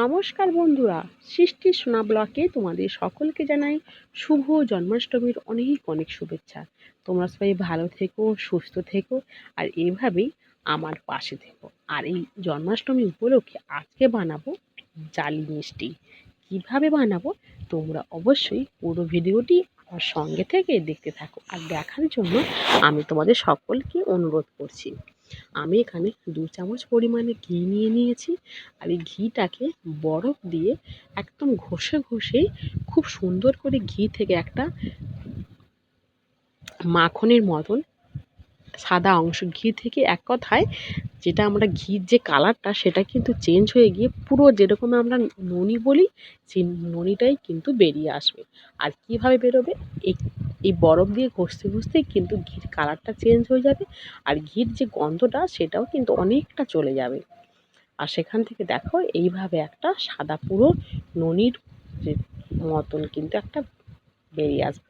নমস্কার বন্ধুরা, সৃষ্টি সোনা ব্লকে তোমাদের সকলকে জানাই শুভ জন্মাষ্টমীর অনেক অনেক শুভেচ্ছা। তোমরা সবাই ভালো থেকো, সুস্থ থেকো, আর এইভাবেই আমার পাশে থেকো। আর এই জন্মাষ্টমী উপলক্ষে আজকে বানাবো জালি মিষ্টি। কীভাবে বানাবো? তোমরা অবশ্যই পুরো ভিডিওটি আমার সঙ্গে থেকে দেখতে থাকো আর দেখার জন্য আমি তোমাদের সকলকে অনুরোধ করছি। আমি এখানে দু চামচ পরিমাণে ঘি নিয়ে নিয়েছি আর এই ঘিটাকে বরফ দিয়ে একদম ঘষে ঘষে খুব সুন্দর করে ঘি থেকে একটা মাখনের মতন সাদা অংশ। ঘি থেকে এক কথায় যেটা আমরা ঘির যে কালারটা সেটা কিন্তু চেঞ্জ হয়ে গিয়ে পুরো যেরকম আমরা ননি বলি সেই ননিটাই কিন্তু বেরিয়ে আসবে। আর কীভাবে বেরোবে? এই এই বরফ দিয়ে ঘষতে ঘষতেই কিন্তু ঘির কালারটা চেঞ্জ হয়ে যাবে আর ঘির যে গন্ধটা সেটাও কিন্তু অনেকটা চলে যাবে। আর সেখান থেকে দেখো এইভাবে একটা সাদা পুরো ননির মতন কিন্তু একটা বেরিয়ে আসবে।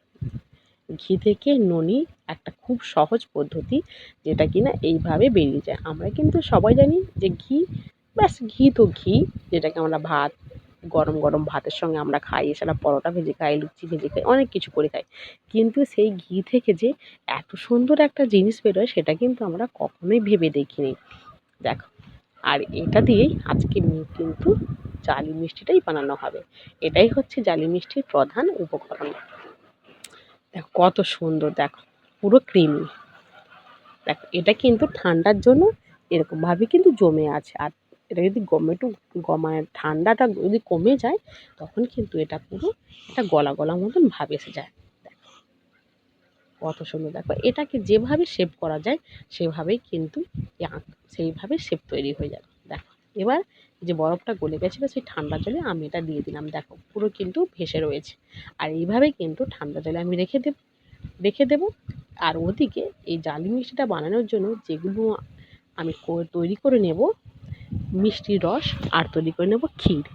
ঘি থেকে ননি খুব সহজ পদ্ধতি যেটা কিনা এইভাবে বেরিয়ে যায়। আমরা কিন্তু সবাই জানি যে ঘি, ব্যাস ঘি তো ঘি, যেটাকে আমরা ভাত, গরম গরম ভাতের সঙ্গে আমরা খাই, এছাড়া পরোটা ভেজে খাই, লুচি ভেজে খাই, অনেক কিছু করে খাই। কিন্তু সেই ঘি থেকে যে এত সুন্দর একটা জিনিস বেরোয় সেটা কিন্তু আমরা কখনোই ভেবে দেখিনি। দেখো, আর এটা দিয়েই আজকে কিন্তু জালি মিষ্টিটাই বানানো হবে। এটাই হচ্ছে জালি মিষ্টির প্রধান উপকরণ। দেখো, কত সুন্দর, দেখো। পুরো ক্রিমি দেখো, এটা কিন্তু ঠান্ডার জন্য এরকমভাবে কিন্তু জমে আছে। আর এটা যদি গম একটু মানে ঠান্ডাটা যদি কমে যায়, তখন কিন্তু এটা পুরো একটা গলা গলা মতন ভাব এসে যায়। দেখো, কত সুন্দর। দেখো, এটাকে যেভাবে শেপ করা যায়, সেভাবেই কিন্তু সেইভাবে শেপ তৈরি হয়ে যাবে। দেখো, এবার যে বরফটা গলে গেছিল সেই ঠান্ডা জলে আমি এটা দিয়ে দিলাম। দেখো, পুরো কিন্তু ভেসে রয়েছে। আর এইভাবে কিন্তু ঠান্ডা জলে আমি রেখে দেব, রেখে দেবো। আর ওদিকে এই জালি মিষ্টিটা বানানোর জন্য যেগুলো আমি তৈরি করে নেব, মিষ্টির রস আর তৈরি করে নেব ক্ষীর।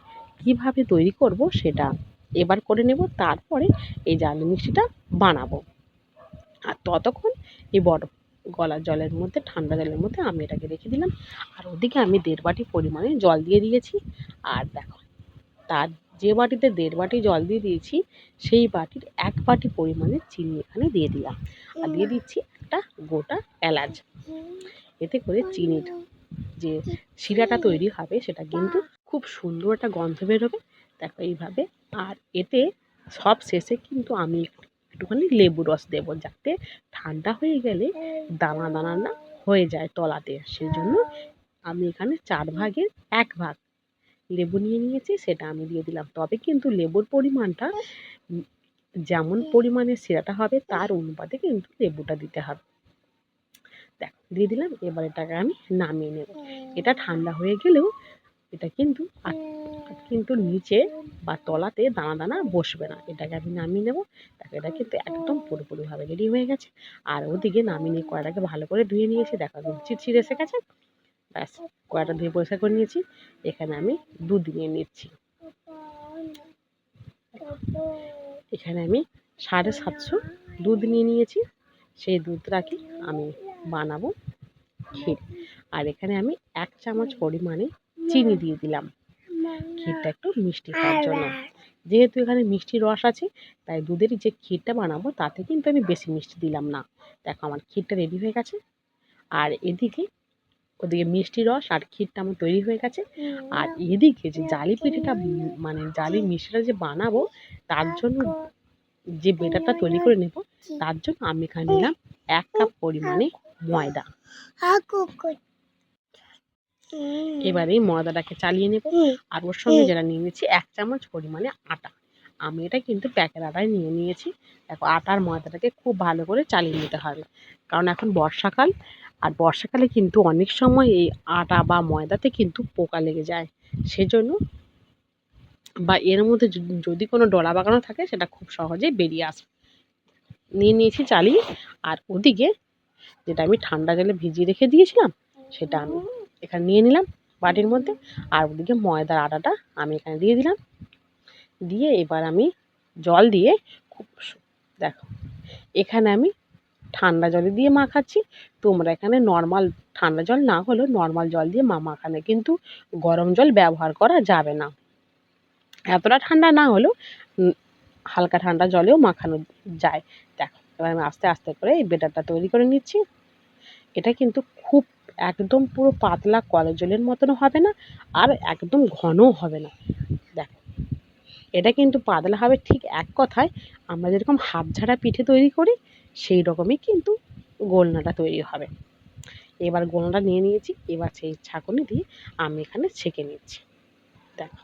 কীভাবে তৈরি করব সেটা এবার করে নেব, তারপরে এই জালি মিষ্টিটা বানাবো। আর ততক্ষণ এই বরফ গলা জলের মধ্যে, ঠান্ডা জলের মধ্যে আমি এটাকে রেখে দিলাম। আর ওদিকে আমি দেড় বাটি পরিমাণে জল দিয়ে দিয়েছি। আর দেখো, তার যে বাটিতে দেড় বাটি জল দিয়ে দিয়েছি, সেই বাটির এক বাটি পরিমাণে চিনি এখানে দিয়ে দিলাম। আর দিয়ে দিচ্ছি একটা গোটা এলাচ। এতে করে চিনির যে শিরাটা তৈরি হবে, সেটা কিন্তু খুব সুন্দর একটা গন্ধ বেরোবে। দেখো এইভাবে। আর এতে সব শেষে কিন্তু আমি একটুখানি লেবু রস দেবো, যাতে ঠান্ডা হয়ে গেলে দানা দানা না হয়ে যায় তলাতে। সেই জন্য আমি এখানে চার ভাগের এক ভাগ লেবু নিয়ে নিয়েছি, সেটা আমি দিয়ে দিলাম। তবে কিন্তু লেবুর পরিমাণটা যেমন পরিমাণে শিরাটা হবে, তার অনুপাতে কিন্তু লেবুটা দিতে হবে। দেখ, দিয়ে দিলাম, এবার এটাকে আমি নামিয়ে নেব। এটা ঠান্ডা হয়ে গেলেও এটা কিন্তু কিন্তু নিচে বা তলাতে দানা দানা বসবে না। এটাকে আমি নামিয়ে নেব। এটা কিন্তু একদম পুরোপুরিভাবে রেডি হয়ে গেছে। আর ওদিকে নামিয়ে নিয়ে কড়াটাকে ভালো করে ধুয়ে নিয়েছি। দেখো চিটচিট এসে গেছে। ব্যাস কড়াটা ধুয়ে পরিষ্কার করে নিয়েছি। এখানে আমি দুধ নিয়ে নিচ্ছি। এখানে আমি সাড়ে সাতশো দুধ নিয়ে নিয়েছি। সেই দুধটাকে আমি বানাবো ক্ষীর। আর এখানে আমি এক চামচ পরিমাণে চিনি দিয়ে দিলাম। ক্ষীরটা একটু মিষ্টি খাওয়ার জন্য। যেহেতু এখানে মিষ্টি রস আছে তাই দুধের যে ক্ষীরটা বানাবো তাতে কিন্তু আমি বেশি মিষ্টি দিলাম না। দেখো আমার ক্ষীরটা রেডি হয়ে গেছে। আর এদিকে ওদিকে মিষ্টি রস আর ক্ষীরটা আমার তৈরি হয়ে গেছে। আর এদিকে যে জালি পিঠেটা মানে জালি মিষ্টিটা যে বানাবো তার জন্য যে বেটারটা তৈরি করে নেব তার জন্য আমি এখানে নিলাম এক কাপ পরিমাণে ময়দা। এবারে ময়দাটাকে চালিয়ে নেব। আর ওর সঙ্গে যেটা নিয়ে নিয়েছি এক চামচ পরিমাণে আটা। আমি এটা কিন্তু প্যাকেট আটাই নিয়ে নিয়েছি। দেখো আটার ময়দাটাকে খুব ভালো করে চালিয়ে নিতে হবে। কারণ এখন বর্ষাকাল আর বর্ষাকালে কিন্তু অনেক সময় এই আটা বা ময়দাতে কিন্তু পোকা লেগে যায়। সেজন্য বা এর মধ্যে যদি কোনো ডলা বাগানো থাকে সেটা খুব সহজেই বেরিয়ে আসে, নিয়ে নিয়েছি চালিয়ে। আর ওদিকে যেটা আমি ঠান্ডা জলে ভিজিয়ে রেখে দিয়েছিলাম সেটা আমি এখানে নিয়ে নিলাম বাটির মধ্যে। আর ওদিকে ময়দার আটাটা আমি এখানে দিয়ে দিলাম। দিয়ে এবার আমি জল দিয়ে খুব দেখো, এখানে আমি ঠান্ডা জলে দিয়ে মাখাচ্ছি। তোমরা এখানে নর্মাল ঠান্ডা জল না হলেও নর্মাল জল দিয়ে মা মাখানো কিন্তু গরম জল ব্যবহার করা যাবে না। এতটা ঠান্ডা না হলেও হালকা ঠান্ডা জলেও মাখানো যায়। দেখো, এবার আমি আস্তে আস্তে করে এই বেটারটা তৈরি করে নিচ্ছি। এটা কিন্তু খুব একদম পুরো পাতলা কলের জলের মতনও হবে না আর একদম ঘনও হবে না। দেখো এটা কিন্তু পাতলা হবে ঠিক এক কথায়। আমরা যেরকম হাত ঝাড়া পিঠে তৈরি করি, সেই রকমই কিন্তু গোলনাটা তৈরি হবে। এবার গোলনাটা নিয়ে নিয়েছি, এবার সেই ছাঁকুনি দিয়ে আমি এখানে ছেঁকে নিচ্ছি। দেখো।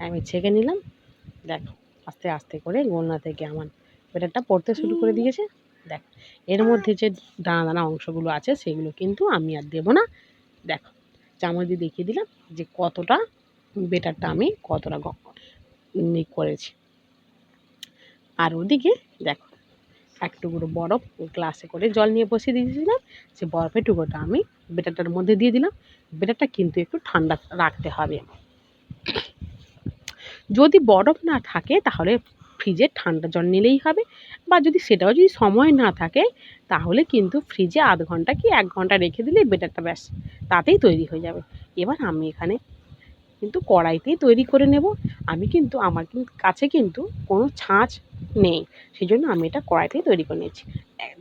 আমি ছেঁকে নিলাম। দেখো, আস্তে আস্তে করে গোলনা থেকে আমার বেটারটা পড়তে শুরু করে দিয়েছে। দেখো, এর মধ্যে যে দানা দানা অংশগুলো আছে, সেগুলো কিন্তু আমি আর দেবো না। দেখো, চামচ দিয়ে দেখিয়ে দিলাম যে কতটা, বেটারটা আমি কতটা করেছি। আর ওদিকে দেখো এক টুকরো বরফ গ্লাসে করে জল নিয়ে বসিয়ে দিয়েছিলাম সে বরফের টুকরোটা আমি বেটারটার মধ্যে দিয়ে দিলাম। বেটারটা কিন্তু একটু ঠান্ডা রাখতে হবে। যদি বরফ না থাকে তাহলে ফ্রিজে ঠান্ডা জল নিলেই হবে। বা যদি সেটাও যদি সময় না থাকে, তাহলে কিন্তু ফ্রিজে আধ ঘণ্টা কি এক ঘণ্টা রেখে দিলে বেটারটা ব্যাস, তাতেই তৈরি হয়ে যাবে। এবার আমি এখানে কিন্তু কড়াইতেই তৈরি করে নেব। আমি কিন্তু, আমার কাছে কিন্তু কোনো ছাঁচ নেই। সেই জন্য আমি এটা কড়াইতেই তৈরি করে নিয়েছি।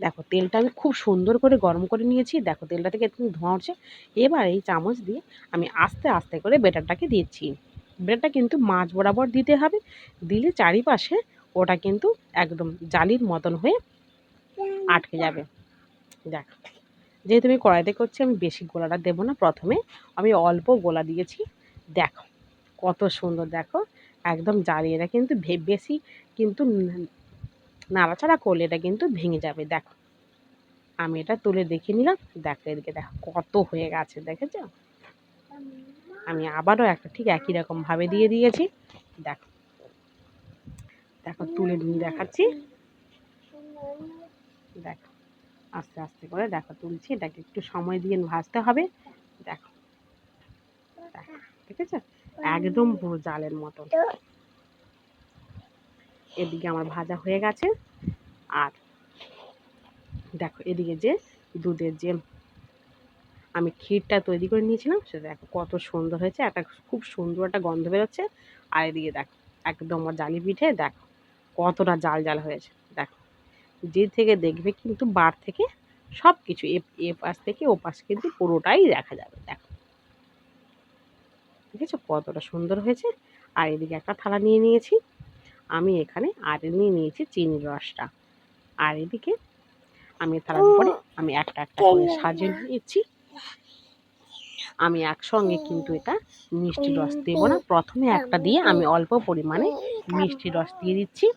দেখো তেলটা আমি খুব সুন্দর করে গরম করে নিয়েছি। দেখো তেলটা থেকে একদম ধোঁয়া উঠছে। এবার এই চামচ দিয়ে আমি আস্তে আস্তে করে বেটারটাকে দিচ্ছি। বেটারটা কিন্তু মাছ বরাবর দিতে হবে। দিলে চারিপাশে ওটা কিন্তু একদম জালির মতন হয়ে আটকে যাবে। দেখো যেহেতু আমি কড়াইতে করছি, আমি বেশি গোলাটা দেবো না। প্রথমে আমি অল্প গোলা দিয়েছি। দেখো, কত সুন্দর দেখো। একদম জালি এটা কিন্তু বেশি কিন্তু নাড়াচাড়া করলে এটা কিন্তু ভেঙে যাবে, দেখো। আমি এটা তুলে দেখে নিলাম, দেখো এদিকে দেখো, কত হয়ে গেছে, দেখেছ? আমি আবারও একটা ঠিক একই রকম ভাবে দিয়ে দিয়েছি, দেখো। দেখো, তুলে নিয়ে দেখাচ্ছি। দেখো, আস্তে আস্তে করে দেখো, তুলছি, এটাকে একটু সময় দিয়ে ভাজতে হবে, দেখো। দেখো। ঠিক আছে? একদম জালের মতন। এদিকে আমার ভাজা হয়ে গেছে। আর দেখো এদিকে যে দুধের যে আমি ক্ষীরটা তৈরি করে নিয়েছিলাম সেটা দেখো কত সুন্দর হয়েছে একটা খুব সুন্দর একটা গন্ধ বেরোচ্ছে। আর এদিকে দেখো একদম আমার জালি পিঠে দেখো কতটা জাল জাল হয়েছে। দেখো যে থেকে দেখবে কিন্তু বার থেকে সব কিছু এ এ পাশ থেকে ও পাশ কিন্তু পুরোটাই দেখা যাবে। দেখো ঠিক আছে কতটা সুন্দর হয়েছে? আর এদিকে একটা থালা নিয়ে নিয়েছি। আমি এখানে আর নিয়ে নিয়েছি চিনির রসটা। আর এদিকে আমি থালার পরে আমি একটা একটা করে সাজিয়ে নিয়েছি। আমি একসঙ্গে কিন্তু এটা মিষ্টি রস দেবো না। প্রথমে একটা দিয়ে আমি অল্প পরিমাণে মিষ্টি রস দিয়ে দিচ্ছি।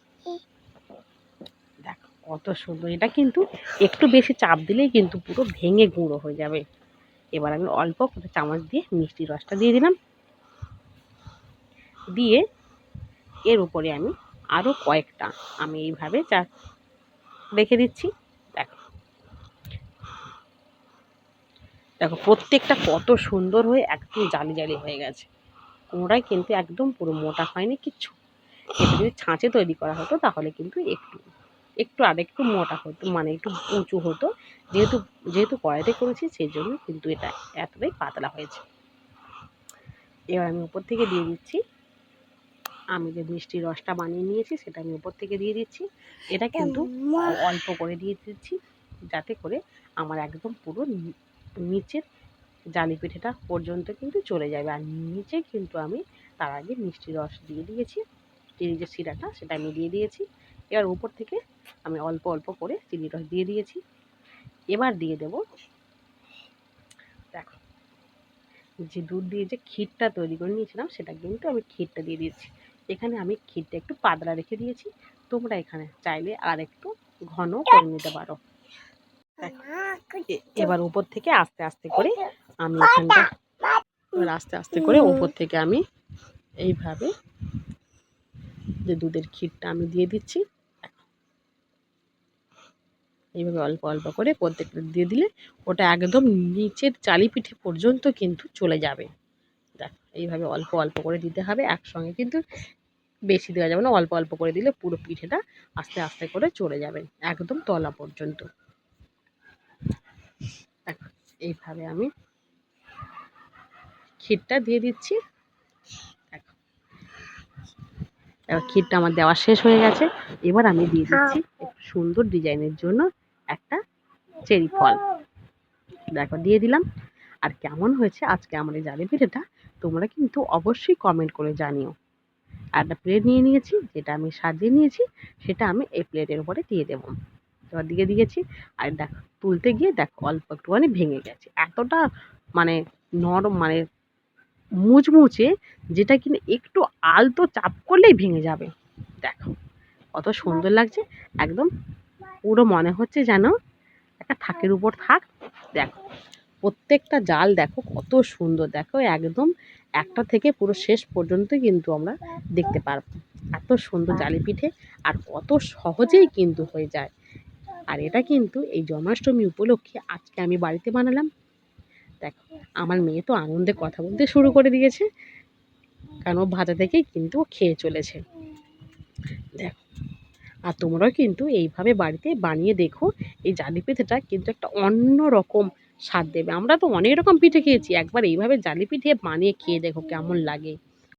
দেখো কত সুন্দর। এটা কিন্তু একটু বেশি চাপ দিলেই কিন্তু পুরো ভেঙে গুঁড়ো হয়ে যাবে। এবার আমি অল্প করে চামচ দিয়ে মিষ্টি রসটা দিয়ে দিলাম। দিয়ে এর উপরে আমি আরও কয়েকটা, আমি এইভাবে চা রেখে দিচ্ছি, দেখো। দেখো, প্রত্যেকটা কত সুন্দর হয়ে একদম জালি জালি হয়ে গেছে। কোনোটাই কিন্তু একদম পুরো মোটা হয়নি কিচ্ছু। এটা যদি ছাঁচে তৈরি করা হতো তাহলে কিন্তু একটু একটু আরেকটু মোটা হতো মানে একটু উঁচু হতো। যেহেতু যেহেতু কড়াইতে করেছি, সেই জন্য কিন্তু এটা এতটাই পাতলা হয়েছে। এবার আমি উপর থেকে দিয়ে দিচ্ছি। আমি যে মিষ্টি রসটা বানিয়ে নিয়েছি সেটা আমি উপর থেকে দিয়ে দিচ্ছি। এটা কিন্তু অল্প করে দিয়ে দিচ্ছি যাতে করে আমার একদম পুরো নিচের জালি পিঠেটা পর্যন্ত কিন্তু চলে যাবে। আর নিচে কিন্তু আমি তার আগে মিষ্টি রস দিয়ে দিয়েছি চিনি যে সিরাটা সেটা আমি দিয়ে দিয়েছি। এবার উপর থেকে আমি অল্প অল্প করে চিনি রস দিয়ে দিয়েছি। এবার দিয়ে দেব দেখো যে দুধ দিয়ে যে ক্ষীরটা তৈরি করে নিয়েছিলাম সেটা কিন্তু আমি ক্ষীরটা দিয়ে দিয়েছি। এখানে আমি ক্ষীরটা একটু পাতলা রেখে দিয়েছি। তোমরা এখানে চাইলে আর একটু ঘন করে নিতে পারো। এবার উপর থেকে আস্তে আস্তে করে আমি এখানটা এবার আস্তে আস্তে করে উপর থেকে আমি এইভাবে যে দুধের ক্ষীরটা আমি দিয়ে দিচ্ছি এইভাবে অল্প অল্প করে প্রত্যেকটা দিয়ে দিলে ওটা একদম নিচের চালি পিঠে পর্যন্ত কিন্তু চলে যাবে। এইভাবে অল্প অল্প করে দিতে হবে একসঙ্গে কিন্তু বেশি দেওয়া যাবে না। অল্প অল্প করে দিলে পুরো পিঠেটা আস্তে আস্তে করে চলে যাবে একদম তলা পর্যন্ত। এইভাবে আমি ক্ষীরটা দিয়ে দিচ্ছি। এবার ক্ষীরটা আমার দেওয়া শেষ হয়ে গেছে। এবার আমি দিয়ে দিচ্ছি একটু সুন্দর ডিজাইনের জন্য একটা চেরি ফল। দেখো দিয়ে দিলাম। আর কেমন হয়েছে? আজকে আমার এই জালি পিঠেটা। তোমরা কিন্তু অবশ্যই কমেন্ট করে জানিও। আর একটা প্লেট নিয়ে নিয়েছি, যেটা আমি সাজিয়ে নিয়েছি, সেটা আমি এই প্লেটের উপরে দিয়ে দেবো। এবার দিয়ে দিয়েছি, আর দেখো, তুলতে গিয়ে দেখো, অল্প একটুখানি ভেঙে গেছে। এতটা মানে নরম মানে মুচমুচে, যেটা কিনা একটু আলতো চাপ করলেই ভেঙে যাবে। দেখো, কত সুন্দর লাগছে। একদম পুরো মনে হচ্ছে যেন একটা থাকের উপর থাক। দেখো প্রত্যেকটা জাল দেখো কত সুন্দর। দেখো একদম একটা থেকে পুরো শেষ পর্যন্ত কিন্তু আমরা দেখতে পারব। এত সুন্দর জালি পিঠে আর কত সহজেই কিন্তু হয়ে যায়। আর এটা কিন্তু এই জন্মাষ্টমী উপলক্ষে আজকে আমি বাড়িতে বানালাম। দেখো, আমার মেয়ে তো আনন্দে কথা বলতে শুরু করে দিয়েছে। কারণ ও ভাজা থেকেই কিন্তু খেয়ে চলেছে। দেখো, আর তোমরাও কিন্তু এইভাবে বাড়িতে বানিয়ে দেখো, এই জালি পিঠেটা কিন্তু একটা অন্য রকম স্বাদ দেবে। আমরা তো অনেক রকম পিঠে খেয়েছি। একবার এইভাবে জালি পিঠে বানিয়ে খেয়ে দেখো কেমন লাগে।